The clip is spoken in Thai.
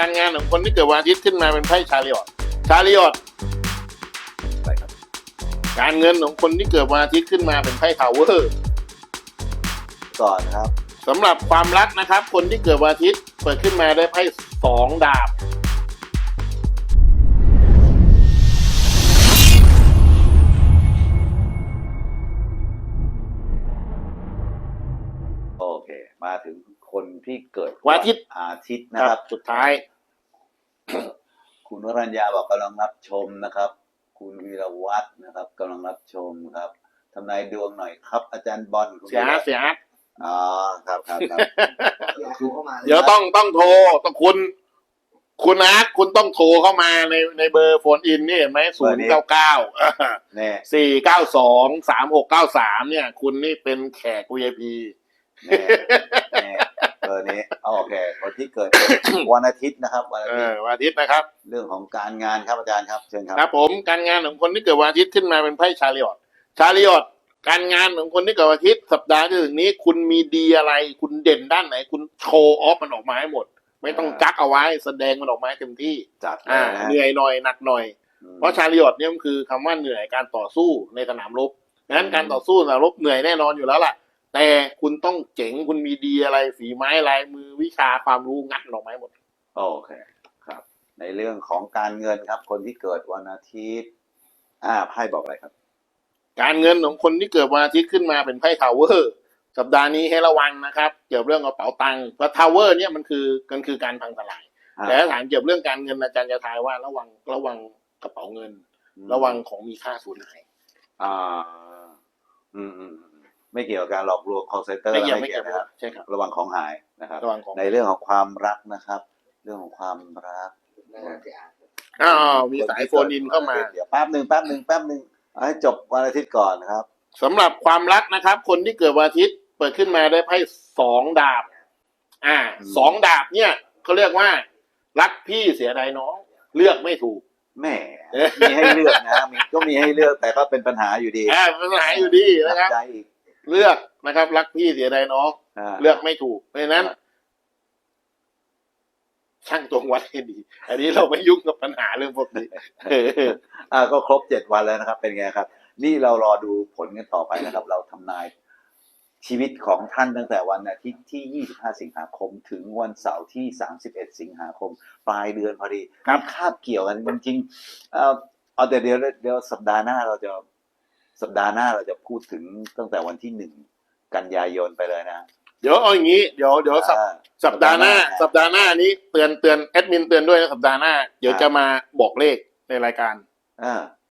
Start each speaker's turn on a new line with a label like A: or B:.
A: การงานของคนที่เกิดวันอาทิตย์ขึ้นมาเป็นไพ่ชาริออตชาริออตอะไรครับ การเงินของคนที่เกิดวันอาทิตย์ขึ้นมาเป็นไพ่ทาวเวอร์
B: ก่อนครับ
A: สำหรับความรักนะครับ คนที่เกิดวันอาทิตย์เปิดขึ้นมาได้ไพ่สองดาบ
B: โอเค มาถึง คนที่เกิด
A: วันอาทิตย์
B: อาทิตย์นะครับ
A: สุดท้าย
B: คุณวรัญญาบอกกำลังรับชมนะครับ คุณวีรวัฒน์นะครับกำลังรับชมครับทำนายดวงหน่อยครับ อาจารย์บอลคุณ
A: เสียเสีย
B: อ๋อครับครับครับ
A: เดี๋ยวต้องต้องโทรต้องคุณ คุณอาร์ตคุณต้องโทรเข้ามาในในเบอร์โฟนอินนี่เห็นไหมศูนย์เก้าเก้า
B: แน่
A: สี่เก้าสองสามหกเก้าสามเนี่ย คุณนี่เป็นแขก VIP
B: แน่แน่เบอร์นี้โอเคคนที่เกิด วันอาทิตย์นะครับวันอา
A: เอ
B: ทิต
A: อ
B: ย์
A: วันอาทิตย์นะครับ
B: เรื่องของการงานครับอาจารย์ครับเชิญครับ
A: ครับผมการงานของคนที่เกิดวันอาทิตย์ขึ้นมาเป็นไพ่ชาริออตชาริออตการงานของคนที่เกิดวันอาทิตย์สัปดาห์ที่ถึงนี้ คุณมีดีอะไร คุณเด่นด้านไหน คุณโชว์ออฟมันออกมาให้หมด ไม่ต้องกักเอาไว้แสดงมันออกมาให้เต็มที่
B: จัดเล
A: อ่าย
B: นะ
A: เหนื่อยหน่อยหนักหน่อย
B: อืม
A: เพราะชาริออตเนี่ยมันคือคำว่าเหนื่อยการต่อสู้ในสนามรบงั้นการต่อสู้สนามรบเหนื่อยแน่นอนอยู่แล้วล่ะ แต่คุณต้องเจ๋งคุณมีดีอะไรฝีไม้ลายมือวิชาความรู้งัดมันออกมาให้หมด
B: โอเคครับ ในเรื่องของการเงินครับ คนที่เกิดวันอาทิตย์ อ่าไพ่บอกอะไรครับ
A: การเงินของคนที่เกิดวันอาทิตย์ขึ้นมาเป็นไพ่ทาวเวอร์สัปดาห์นี้ให้ระวังนะครับ เกี่ยวกับเรื่องกระเป๋าตังค์เพราะทาวเวอร์เนี่ยมันคือมันคือการพังทลาย
B: อ่า
A: แต่ถ้าถามเกี่ยวกับเรื่องการเงินอาจารย์จะทายว่าระวังระวังกระเป๋าเงิน ระวังของมีค่าสูญหาย
B: อ่า อืมอืมอืม ไม่เกี่ยวกับการหลอกลวง call center
A: ไม่เกี่ยว
B: ไม่
A: ไม่
B: เกี่
A: เกี่
B: ย
A: ยวว
B: นะครับ
A: ใช่ครับ
B: ระวังของหายนะครับ
A: ระวังของ
B: ในเรื่องของความรักนะครับ เรื่องของความรัก
A: อ้าวมีสายโฟนอินเข้ามา
B: เดี๋ยวแป๊บหนึ่งแป๊บหนึ่งแป๊บหนึ่งเอาให้จบวันอาทิตย์ก่อนนะครับ
A: สำหรับความรักนะครับ คนที่เกิดวันอาทิตย์เปิดขึ้นมาได้ไพ่สองดาบ อ่า
B: อืม
A: สองดาบเนี่ยเขาเรียกว่า รักพี่เสียดายน้องเลือกไม่ถูก
B: แหมมีให้เลือกนะมีก็มีให้เลือกแต่ก็เป็นปัญหาอยู่ดี
A: อ่าปัญหาอยู่ดีนะครับ
B: ใจอีก
A: เลือกนะครับ รักพี่เสียดายน้อง
B: อ่า
A: เลือกไม่ถูกเพราะฉะนั้น
B: ครับ
A: ช่างตวงวัดให้ดี อันนี้เราไม่ยุ่งกับปัญหาเรื่องพวกนี้เออ
B: อ่าก็ครบเจ็ดวันแล้วนะครับ เป็นไงครับ นี่เรารอดูผลกันต่อไปนะครับ เราทำนายชีวิตของท่านตั้งแต่วันอาทิตย์ที่ 25 สิงหาคม ถึงวันเสาร์ที่ 31 สิงหาคม ปลายเดือนพอดี
A: ครับ
B: คาบเกี่ยวกันจริงๆเอ่อเอาแต่เดี๋ยวเดี๋ยวสัปดาห์หน้าเราจะ สัปดาห์หน้าเราจะพูดถึงตั้งแต่วันที่หนึ่งกันยายนไปเลยนะ
A: เดี๋ยวเอาอย่างนี้เดี๋ยวเดี๋ยวสัป
B: อ่า
A: สัปดาห์หน้า สัปดาห์หน้านี้เตือนเตือนแอดมินเตือนด้วยนะสัปดาห์หน้า เดี๋ยว
B: ครับ
A: จะมาบอกเลขในรายการ
B: อ่า